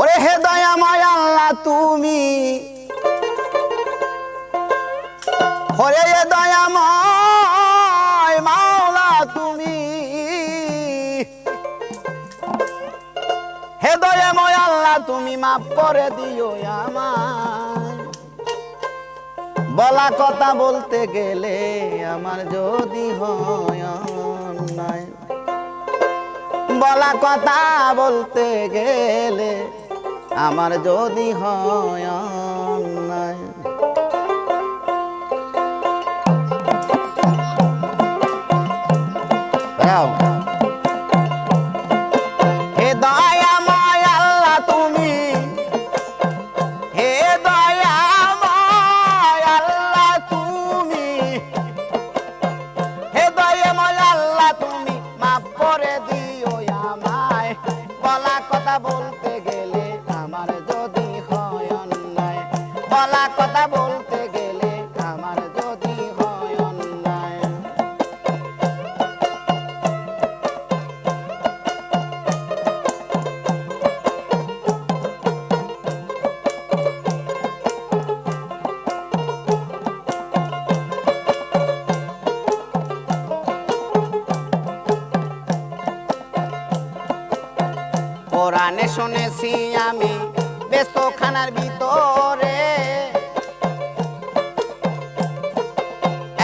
ওরে হে দয়াময় আল্লাহ তুমি। ওরে হে দয়াময় মাওলা তুমি। হে দয়াময় আল্লাহ তুমি মাফ করে দিও আমায়। বলা কথা বলতে গেলে আমার যদি হয় বলা কথা বলতে গেলে আমার যদি হয় অন্যায়। কোরআনে শুনেছি আমি ব্যস্ত খানার ভিতরে।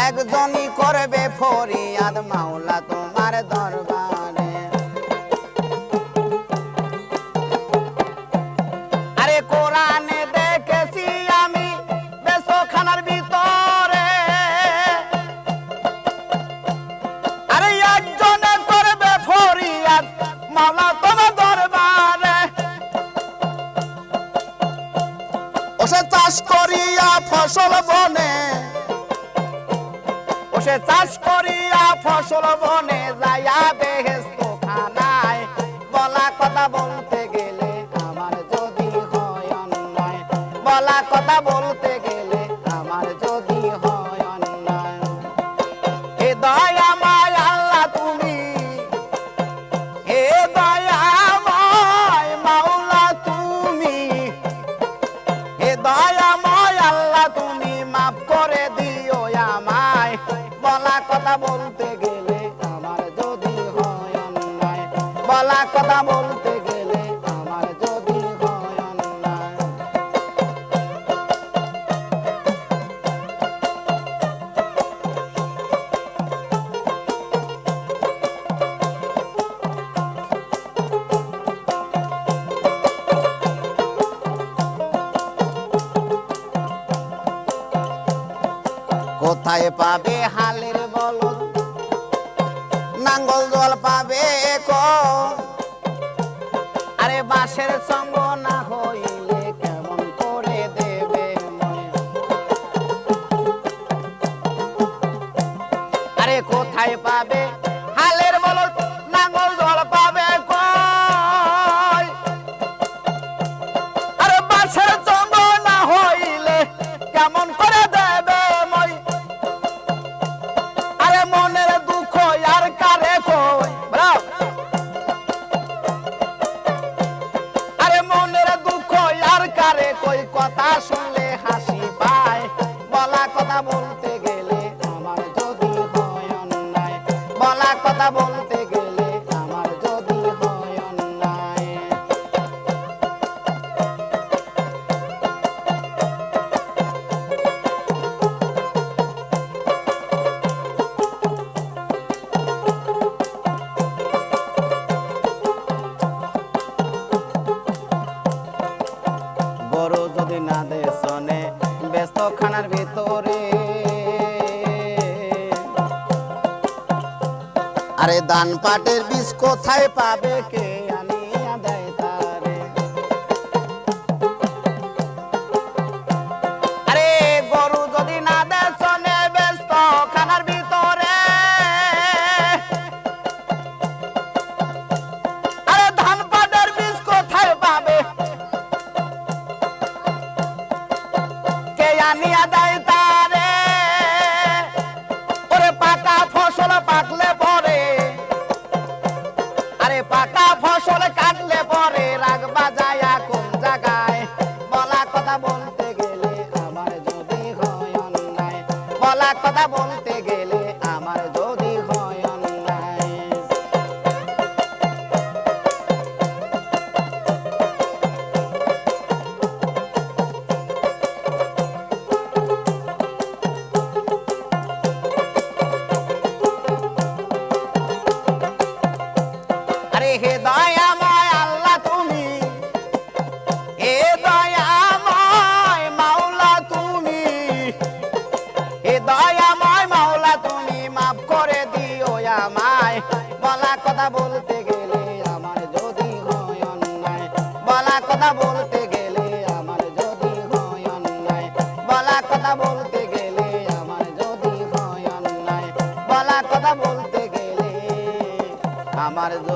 একজনই করবে ফরিয়াদ মাওলা তোমার দরবারে। ওসে চাষ করিয়া ফসল বনে। ওসে চাষ করিয়া ফসল বনে, যাইয়া বেহেস্ত খানায় বলা কথা বলতে বলতে গেলে আমার যদি হয় অন্যায়, বলা কথা বলতে গেলে আমার যদি হয় অন্যায়। কোথায় পাবে হালের নাঙ্গল জল পাবে ক? আরে বাসের সঙ্গ না হইলে কেমন করে দেবে? আরে কোথায় পাবে বলা কথা বলতে গেলে আমার যদি গরু যদি না দে শোনে ব্যস্ত খানার ভিতরে আরে দান পাটের বীজ কোথায় পাবে কে? আমার